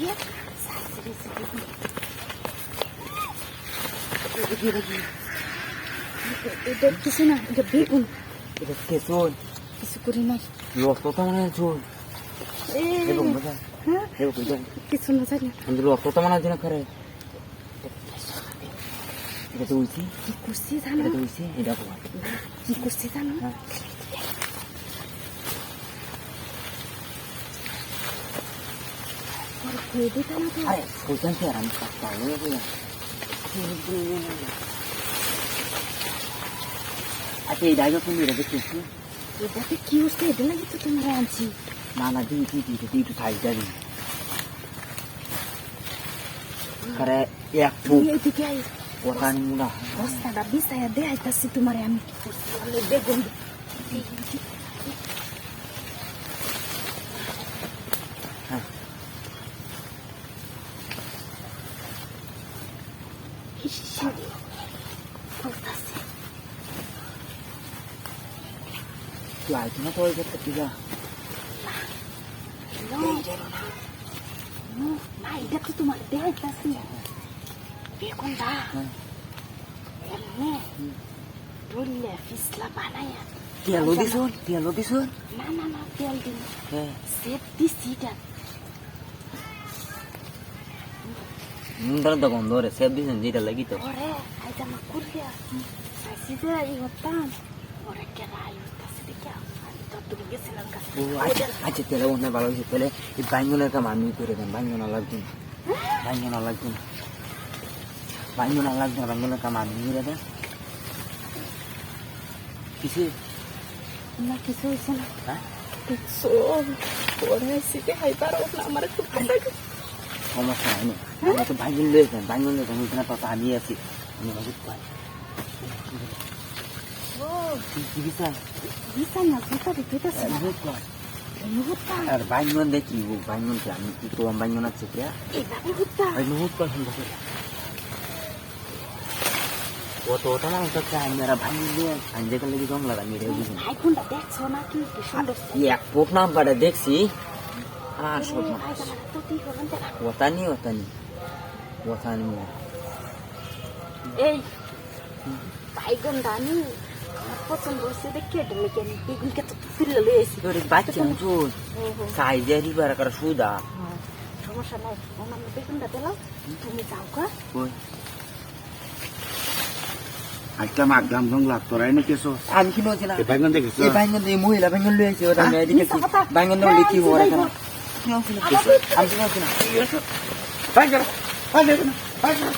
দিয়ে রেসে বেগুন এটা কিছু না এটা বেগুন এটা কেসন কিছু করি নাই লস তো মনে হয় এ, এবং কইতো কিছু না জানি কিন্তু লস তো মনে হয় করে এটা তো উইছি কি করছি জানো এটা তো উইছি এটা কি করছি জানো আর হয়ে দিতে না তো আরে কইতাম কি আর আমি কাটতা গেল আচ্ছা এই ডাইগা কোন এটা দেখতেছি এটাতে কি হচ্ছে এটা লাগি তো তোমরা আনছি না না দি দি দি দি একটু সাইজটা দি আরে এক তুমি ফুট ওখান মুড়া বস্তাটা বিছাইয়া দেখাইতাছি তোমারে আমি কি করছি বলে হিসিবে করতাছি তুই আইতো না তো ওই করতে No, no, না এটা তো তোমার দেখাইতাছি বেগুনটা হ্যাঁ এমনি ডললে ফিসলা বানাইয়া তেলও দিছুন না না না তেল দিন সেট দিছি এটা মুন্ডার তো গন্ধ রে সেব দিছেন যেটা লাগি তো ওরে আইটা মা কুরিয়া সাইসি যে এই হতাম ওরে কেরা আই হতাছে দেখে আমি তো তুমি গেছিলাম কাছে ও আচ্ছা আচ্ছা তেলে হয় ভালো হয়েছে তেলে এই বাইঙ্গনের কাম আমি করে দেন বাইঙ্গনা লাগবে বাইঙ্গনা লাগবে বাইঙ্গনা লাগবে বাইঙ্গনের কাম আমি করে দেন কিসে না কিছু হয়েছে না হ্যাঁ দেখছ ওরে আইসি দেখাই পারো না আমার খুব ভালো লাগে সমস্যা হয়নি। আমি তো বাইঙ্গন লয়েছেন বাইঙ্গন লয়েছেন ওইখানে তো আমি আছি। আমি ভাবি পাই আর বাইঙ্গন দেখি বাইঙ্গন কি আমি কি তো বাইঙ্গন আছে বহুত পছন্দ করে ওটা মানুষ জমলা আমি রে বুঝি আইফোনটা দেখছ না কি কি সুন্দর এক পোক নাম্বারে দেখছি। তুই হবেন না ওতানি ওতানি ওতানি এই বাইগন দানি পছন্দ হয়েছে দেখে এটা লেগে আমি বেগুনকে তো তুলে লয়ে এসেছি তোর বাচ্চা চুল সাইজে রিবার করা সুদা সমস্যা নাই আমার বেগুনটা দিলাম তুমি যাও কা আজকে মাগলাম জংলাক তোরাই নাকি এসো আমি কি নছিলাম এই বাইঙ্গন দেখেছ এই বাইঙ্গন দিয়ে মহিলা বাইঙ্গন লয়ে আইছে ওটা আমি কথা। বাইঙ্গন হ্যাঁ, ওরা যাইবো। কেন আমি তো নছিলাম বাইঙ্গন বাইঙ্গন বাইঙ্গন